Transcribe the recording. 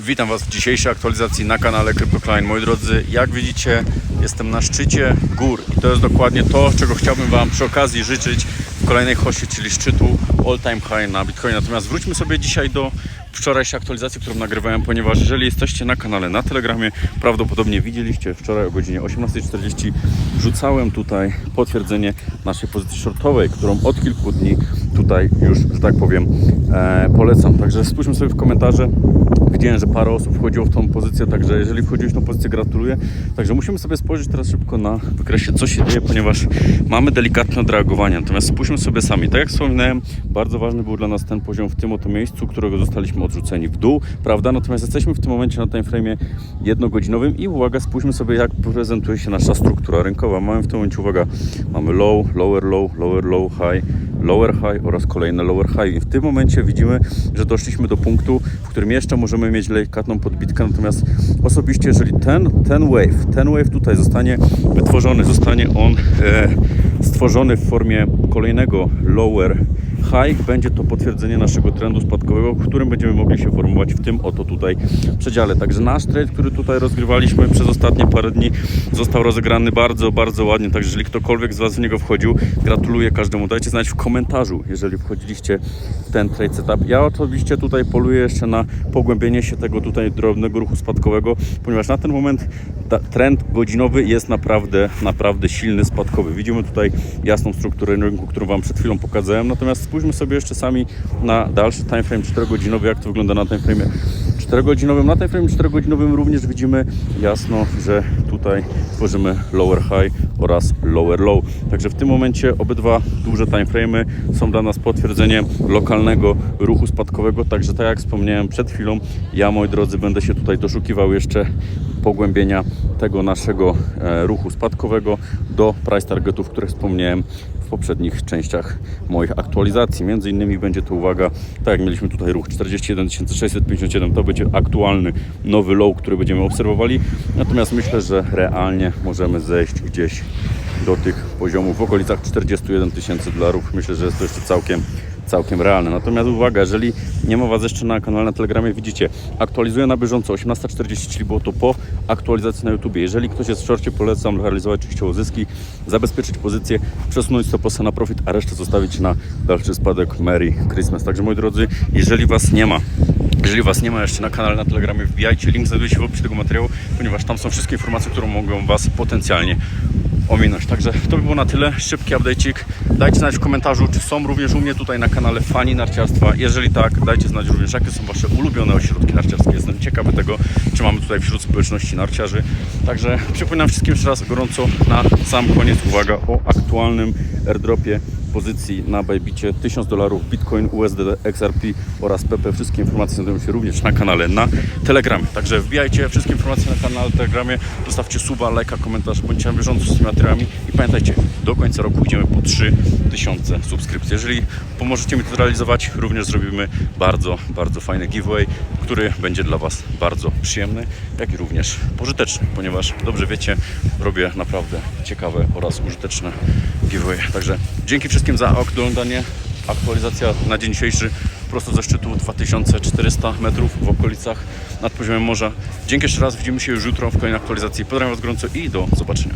Witam Was w dzisiejszej aktualizacji na kanale CryptoCline. Moi drodzy, jak widzicie, jestem na szczycie gór i to jest dokładnie to, czego chciałbym Wam przy okazji życzyć w kolejnej hoście, czyli szczytu all time high na Bitcoin. Natomiast wróćmy sobie dzisiaj do wczorajszej aktualizacji, którą nagrywałem, ponieważ jeżeli jesteście na kanale na Telegramie, prawdopodobnie widzieliście wczoraj o godzinie 18.40 wrzucałem tutaj potwierdzenie naszej pozycji shortowej, którą od kilku dni tutaj już, że tak powiem, e, polecam. Także spójrzmy sobie w komentarze. Widziałem, że parę osób wchodziło w tą pozycję, także jeżeli wchodziłeś w tą pozycję, gratuluję. Także musimy sobie spojrzeć teraz szybko na wykresie, co się dzieje, ponieważ mamy delikatne odreagowanie. Natomiast spójrzmy sobie sami. Tak jak wspominałem, bardzo ważny był dla nas ten poziom w tym oto miejscu, którego zostaliśmy odrzuceni w dół, prawda? Natomiast jesteśmy w tym momencie na timeframe jednogodzinowym i uwaga, spójrzmy sobie, jak prezentuje się nasza struktura rynkowa. Mamy w tym momencie, uwaga, mamy low, lower low, lower low, high, lower high oraz kolejne lower high. I w tym momencie widzimy, że doszliśmy do punktu, w którym jeszcze możemy mieć delikatną podbitkę. Natomiast osobiście, jeżeli ten, ten wave, ten wave tutaj zostanie wytworzony, zostanie on e, stworzony w formie kolejnego lower high, będzie to potwierdzenie naszego trendu spadkowego, w którym będziemy mogli się formować w tym oto tutaj przedziale. Także nasz trade, który tutaj rozgrywaliśmy przez ostatnie parę dni, został rozegrany bardzo, bardzo ładnie. Także jeżeli ktokolwiek z Was w niego wchodził, gratuluję każdemu. Dajcie znać w komentarzu, jeżeli wchodziliście w ten trade setup. Ja oczywiście tutaj poluję jeszcze na pogłębienie się tego tutaj drobnego ruchu spadkowego, ponieważ na ten moment trend godzinowy jest naprawdę, naprawdę silny, spadkowy. Widzimy tutaj jasną strukturę rynku, którą Wam przed chwilą pokazałem. Natomiast spójrzmy sobie jeszcze sami na dalszy timeframe 4-godzinowy, jak to wygląda na timeframe 4-godzinowym. Na timeframe 4-godzinowym również widzimy jasno, że tutaj tworzymy lower high oraz lower low. Także w tym momencie obydwa duże timeframe'y są dla nas potwierdzeniem lokalnego ruchu spadkowego. Także tak jak wspomniałem przed chwilą, ja moi drodzy będę się tutaj doszukiwał jeszcze pogłębienia tego naszego e, ruchu spadkowego do price targetów, które wspomniałem w poprzednich częściach moich aktualizacji. Między innymi będzie to uwaga, tak jak mieliśmy tutaj ruch 41 657, to będzie aktualny nowy low, który będziemy obserwowali. Natomiast myślę, że realnie możemy zejść gdzieś do tych poziomów w okolicach 41 tysięcy dolarów. Myślę, że jest to jeszcze całkiem całkiem realne. Natomiast uwaga, jeżeli nie ma Was jeszcze na kanale na Telegramie, widzicie, aktualizuję na bieżąco 18.40, czyli było to po aktualizacji na YouTube. Jeżeli ktoś jest w szorcie, polecam realizować częściowo zyski, zabezpieczyć pozycję, przesunąć stopasa na profit, a resztę zostawić na dalszy spadek Merry Christmas. Także moi drodzy, jeżeli Was nie ma, jeżeli Was nie ma jeszcze na kanale na Telegramie, wbijajcie, link znajduje się w opisie tego materiału, ponieważ tam są wszystkie informacje, które mogą Was potencjalnie ominąć. Także to by było na tyle. Szybki update'ik. Dajcie znać w komentarzu, czy są również u mnie tutaj na kanale fani narciarstwa. Jeżeli tak, dajcie znać również, jakie są Wasze ulubione ośrodki narciarskie. Jestem ciekawy tego, czy mamy tutaj wśród społeczności narciarzy. Także przypominam wszystkim jeszcze raz gorąco na sam koniec, uwaga, o aktualnym airdropie pozycji na Bybicie 1000 dolarów Bitcoin, USD, XRP oraz PP. Wszystkie informacje znajdują się również na kanale na Telegramie. Także wbijajcie wszystkie informacje na kanale na Telegramie, zostawcie suba, lajka, komentarz, bądźcie na bieżąco z tymi materiałami i pamiętajcie, do końca roku idziemy po 3000 subskrypcji. Jeżeli pomożecie mi to zrealizować, również zrobimy bardzo, bardzo fajny giveaway, który będzie dla Was bardzo przyjemny, jak i również pożyteczny, ponieważ dobrze wiecie, robię naprawdę ciekawe oraz użyteczne giveaway. Także dzięki wszystkim za oglądanie. Aktualizacja na dzień dzisiejszy prosto ze szczytu 2400 metrów w okolicach nad poziomem morza. Dzięki jeszcze raz, widzimy się już jutro w kolejnej aktualizacji. Pozdrawiam Was gorąco i do zobaczenia.